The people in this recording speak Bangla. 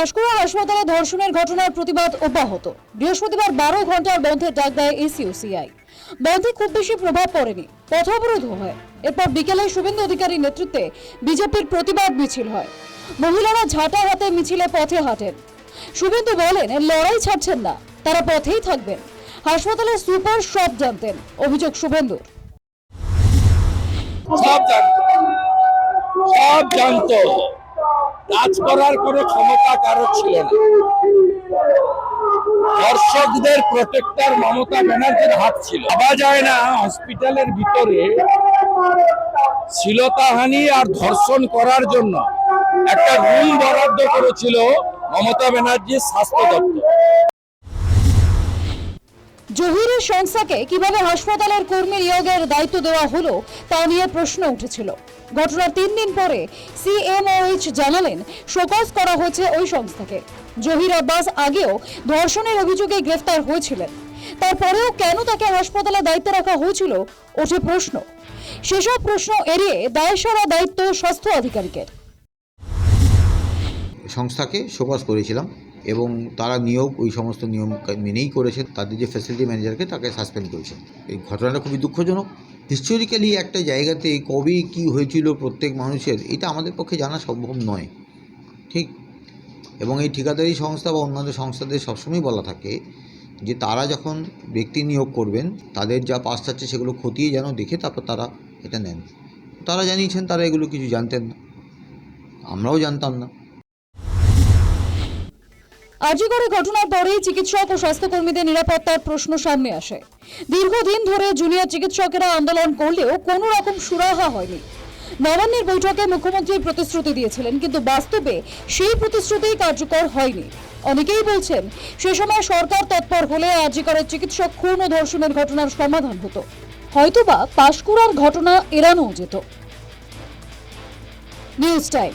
পাঁশকুড়া হাসপাতালে ধর্ষণের ঘটনার প্রতিবাদ অব্যাহত। বৃহস্পতিবার বারো ঘণ্টার বন্ধের ডাক দেয় এসিওসিআই বন্ধে খুব বেশি প্রভাব পড়েনি পথ অবরোধ হয়। এরপর বিকেলে শুভেন্দু অধিকারীর নেতৃত্বে বিজেপির প্রতিবাদ মিছিল হয়। মহিলারা ঝাঁটা হাতে মিছিলে পথে হাঁটেন। শুভেন্দু বলেন, লড়াই ছাড়ছেন না, তারা পথেই থাকবেন। হাসপাতালের সুপার সব জানতেন। অভিযোগ শুভেন্দুর। সব জানতো। কাজ করার কোনো ক্ষমতা কারও ছিল না। দর্শকদের প্রোটেক্টর মমতা ব্যানার্জির হাত ছিল। ভাবা যায় না হসপিটালের ভিতরে শ্লীলতাহানি আর ধর্ষণ করার জন্য একটা রুম বরাদ্দ করেছিল মমতা ব্যানার্জির স্বাস্থ্য দপ্তর। জহিরের সংস্থাকে কীভাবে হাসপাতালের কর্মী নিয়োগের দায়িত্ব দেওয়া হলো, তা নিয়ে প্রশ্ন উঠেছিল। ঘটনার তিন দিন পরে সিএমওএইচ জানালেন, শোকজ করা হয়েছে ওই সংস্থাকে। জহির আব্বাস আগেও ধর্ষণের অভিযোগে গ্রেফতার হয়েছিলেন। তারপরেও কেন তাকে হাসপাতালে দায়িত্ব রাখা হয়েছিল, ওঠে প্রশ্ন। সেসব প্রশ্ন এড়িয়ে দায়সারা দায়িত্ব স্বাস্থ্য আধিকারিকের। সংস্থাকে শোকজ করেছিলাম। এবং তারা নিয়োগ, ওই সমস্ত নিয়ম মেনেই করেছে তাদের যে ফ্যাসিলিটি ম্যানেজারকে তাকে সাসপেন্ড করেছে এই ঘটনাটা খুবই দুঃখজনক। হিস্টোরিক্যালি একটা জায়গাতে কবে কি হয়েছিল প্রত্যেক মানুষের, এটা আমাদের পক্ষে জানা সম্ভব নয়। ঠিক? এবং এই ঠিকাদারি সংস্থা বা অন্যান্য সংস্থাদের সবসময় বলা থাকে যে তারা যখন ব্যক্তি নিয়োগ করবেন, তাদের যা পাস আছে সেগুলো খতিয়ে যেন দেখে তারপর তারা এটা নেন। তারা জানিয়েছেন, তারা এগুলো কিছু জানতেন না। আমরাও জানতাম না। আর্যিকরে ঘটনার পরেই চিকিৎসক ও স্বাস্থ্যকর্মীদের নিরাপত্তার প্রশ্ন সামনে আসে। দীর্ঘদিন ধরে জুনিয়র চিকিৎসকেরা আন্দোলন করলেও কোনো রকম সুরাহা হয়নি। নবান্নের বৈঠকে মুখ্যমন্ত্রী প্রতিশ্রুতি দিয়েছিলেন, কিন্তু বাস্তবে সেই প্রতিশ্রুতি কার্যকর হয়নি। অনেকেই বলছেন, সে সময় সরকার তৎপর হলে আর্যিকরের চিকিৎসক খুন ও ধর্ষণের ঘটনার সমাধান হতো। হয়তোবা পাশকুড়ার ঘটনা এড়ানো যেত। News time.